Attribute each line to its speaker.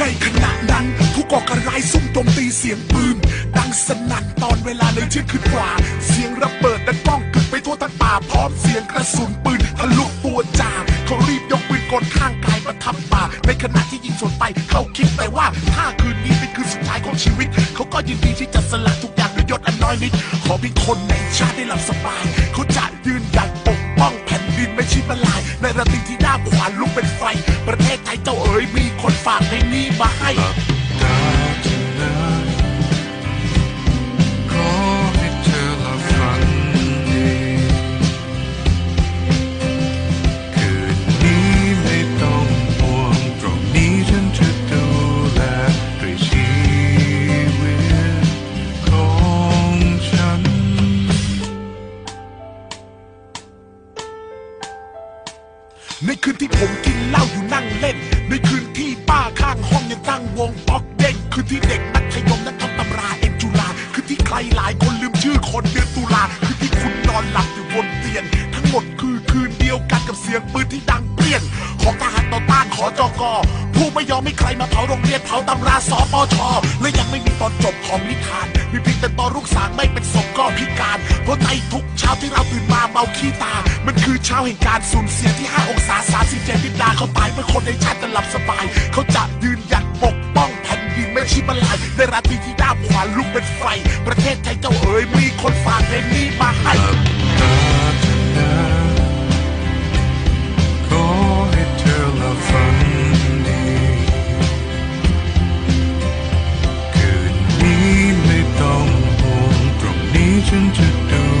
Speaker 1: ในขณะนั้น ผู้ก่อการร้ายซุ่มโจมตีเสียงปืน ดังสนั่นตอนเวลาในเที่ยงคืนกว่า เสียงระเบิดดังก้องกึกไปทั่วทั้งป่าพร้อมเสียงกระสุนปืนทะลุตัวจ่าเขารีบยกปืนกลข้างกายมาทับป่าในขณะที่ยิงสวนไปเขาคิดแต่ว่าถ้าคืนนี้เป็นคืนสุดท้ายของชีวิต เขาก็ยินดีที่จะสละทุกอย่างด้วยยศอันน้อยนิดขอเพียงคนในชาติได้หลับสบาย เขาจะยืนหยัดปกป้องแผ่นดินไม่ชิดมาลาย ในระติที่หน้าขวานลุกเป็น ฝา ในคืนที่ผมกินเหล้าอยู่นั่งเล่น ในคืนที่ป้าข้างห้องยังตั้งวงป๊อกเด้งคืนที่เด็กมัธยมนั้นทำตำราเอ็นจุฬาคืนที่ใครหลายคนลืมชื่อคนเดือนตุลาคืนที่คุณนอนหลับอยู่บนเตียงทั้งหมดคือคืนเดียวกันกับเสียงปืนที่ดังเปรี้ยงของทหารต่อต้านขอจกผู้ไม่ยอมให้ใครมาเผาโรงเรียนเผาตำราสปชและยังไม่มีตอนจบของนิทานมีเพียงแต่ตอนลูกสางไม่เป็นศพก็พิการ หัวใจทุกเช้าที่เราตื่นมาเมาขี้ตา มันคือเช้าแห่งการสูญเสียที่ 5 องศา37นิดาเขาตายเมื่อคนในชาติจะหลับสบาย เขาจะยืนหยัดปกป้องแผ่นดินไม่ชิบลายในราตรีที่ด้าขวาลุกเป็นไฟ ประเทศไทยเจ้าเอ๋ยมีคนฝากเพลงนี้มาให้
Speaker 2: Chân.